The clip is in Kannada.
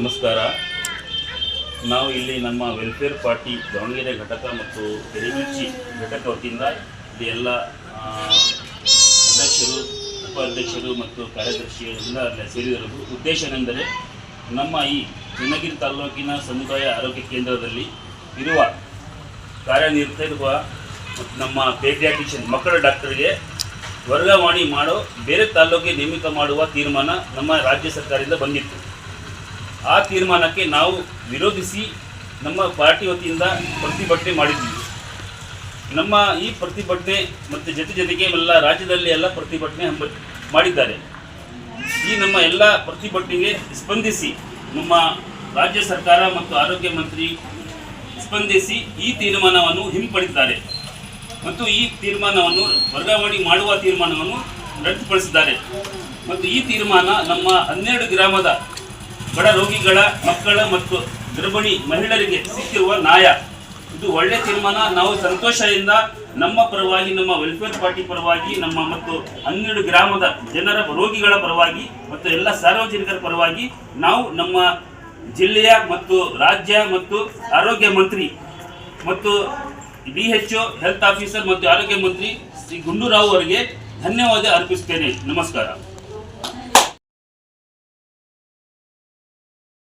ನಮಸ್ಕಾರ. ನಾವು ಇಲ್ಲಿ ನಮ್ಮ ವೆಲ್ಫೇರ್ ಪಾರ್ಟಿ ದಾವಣಗೆರೆ ಘಟಕ ಮತ್ತು ಎರಿಮಿರ್ಚಿ ಘಟಕ ವತಿಯಿಂದ ಇಲ್ಲಿ ಎಲ್ಲ ಅಧ್ಯಕ್ಷರು, ಉಪಾಧ್ಯಕ್ಷರು ಮತ್ತು ಕಾರ್ಯದರ್ಶಿಗಳಿಂದ ಉದ್ದೇಶ ಉದ್ದೇಶವೆಂದರೆ ನಮ್ಮ ಈ ಚನ್ನಗಿರಿ ತಾಲೂಕಿನ ಸಮುದಾಯ ಆರೋಗ್ಯ ಕೇಂದ್ರದಲ್ಲಿ ಇರುವ ಕಾರ್ಯನಿರ್ತಿರುವ ನಮ್ಮ ಪೇಡಿಯಾಟಿಷಿಯನ್ ಮಕ್ಕಳ ಡಾಕ್ಟರ್ಗೆ ವರ್ಗಾವಣೆ ಮಾಡೋ, ಬೇರೆ ತಾಲೂಕಿಗೆ ನೇಮಕ ಮಾಡುವ ತೀರ್ಮಾನ ನಮ್ಮ ರಾಜ್ಯ ಸರ್ಕಾರದಿಂದ ಬಂದಿತ್ತು. ಆ ತೀರ್ಮಾನಕ್ಕೆ ನಾವು ವಿರೋಧಿಸಿ ನಮ್ಮ ಪಾರ್ಟಿ ವತಿಯಿಂದ ಪ್ರತಿಭಟನೆ ಮಾಡಿದ್ದೀವಿ ನಮ್ಮ ಈ ಪ್ರತಿಭಟನೆ ಮತ್ತು ಜೊತೆ ಜೊತೆಗೆ ಎಲ್ಲ ರಾಜ್ಯದಲ್ಲಿ ಎಲ್ಲ ಪ್ರತಿಭಟನೆ ಮಾಡಿದ್ದಾರೆ. ಈ ನಮ್ಮ ಎಲ್ಲ ಪ್ರತಿಭಟನೆಗೆ ಸ್ಪಂದಿಸಿ ನಮ್ಮ ರಾಜ್ಯ ಸರ್ಕಾರ ಮತ್ತು ಆರೋಗ್ಯ ಮಂತ್ರಿ ಸ್ಪಂದಿಸಿ ಈ ತೀರ್ಮಾನವನ್ನು ಹಿಂಪಡೆದಿದ್ದಾರೆ ಮತ್ತು ಈ ತೀರ್ಮಾನವನ್ನು ವರ್ಗಾವಣೆ ಮಾಡುವ ತೀರ್ಮಾನವನ್ನು ರದ್ದುಪಡಿಸಿದ್ದಾರೆ. ಮತ್ತು ಈ ತೀರ್ಮಾನ ನಮ್ಮ ಹನ್ನೆರಡು ಗ್ರಾಮದ ಬಡ ರೋಗಿಗಳ ಮಕ್ಕಳ ಮತ್ತು ಗರ್ಭಿಣಿ ಮಹಿಳೆಯರಿಗೆ ಸಿಕ್ಕಿರುವ ನ್ಯಾಯ. ಇದು ಒಳ್ಳೆ ತೀರ್ಮಾನ. ನಾವು ಸಂತೋಷದಿಂದ ನಮ್ಮ ಪರವಾಗಿ, ನಮ್ಮ ವೆಲ್ಫೇರ್ ಪಾರ್ಟಿ ಪರವಾಗಿ, ನಮ್ಮ ಮತ್ತು ಹನ್ನೆರಡು ಗ್ರಾಮದ ಜನರ ರೋಗಿಗಳ ಪರವಾಗಿ ಮತ್ತು ಎಲ್ಲ ಸಾರ್ವಜನಿಕರ ಪರವಾಗಿ ನಾವು ನಮ್ಮ ಜಿಲ್ಲೆಯ ಮತ್ತು ರಾಜ್ಯ ಮತ್ತು ಆರೋಗ್ಯ ಮಂತ್ರಿ ಮತ್ತು ಡಿ ಎಚ್ ಹೆಲ್ತ್ ಆಫೀಸರ್ ಮತ್ತು ಆರೋಗ್ಯ ಮಂತ್ರಿ ಶ್ರೀ ಗುಂಡೂರಾವ್ ಅವರಿಗೆ ಧನ್ಯವಾದ ಅರ್ಪಿಸುತ್ತೇನೆ ನಮಸ್ಕಾರ.